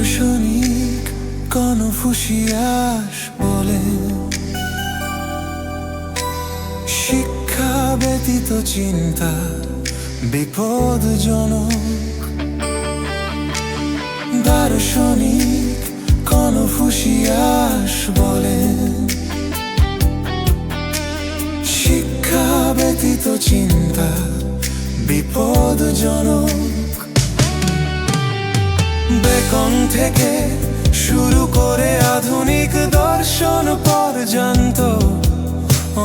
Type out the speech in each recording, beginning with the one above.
দার্শনিক কনফুসিয়াস বলেন শিক্ষা ব্যতীত চিন্তা বিপদজনক। দার্শনিক কনফুসিয়াস বলেন শিক্ষা ব্যতীত চিন্তা বিপদজনক। বেকন থেকে শুরু করে আধুনিক দর্শন পর্যন্ত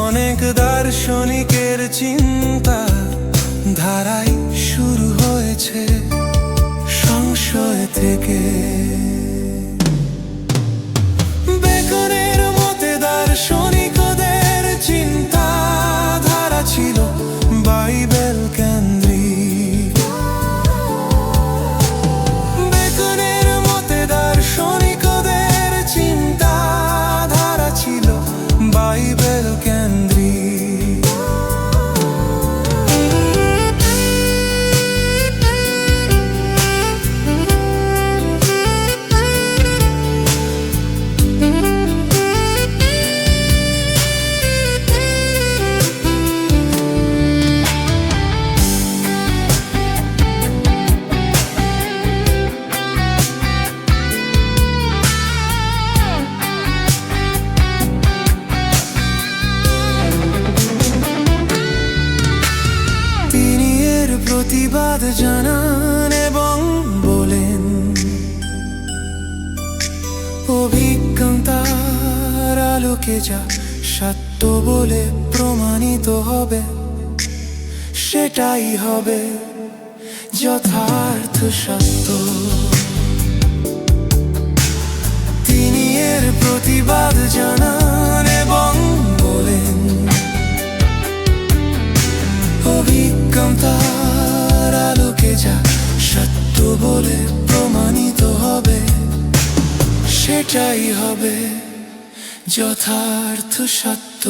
অনেক দার্শনিকের চিন্তা ধারাই শুরু হয়েছে। প্রতিবাদ জানান এবং বলেন অভিজ্ঞতার আলোকে যা সত্য বলে প্রমাণিত হবে, সেটাই হবে যথার্থ সত্য। সেটাই হবে যথার্থ সত্য।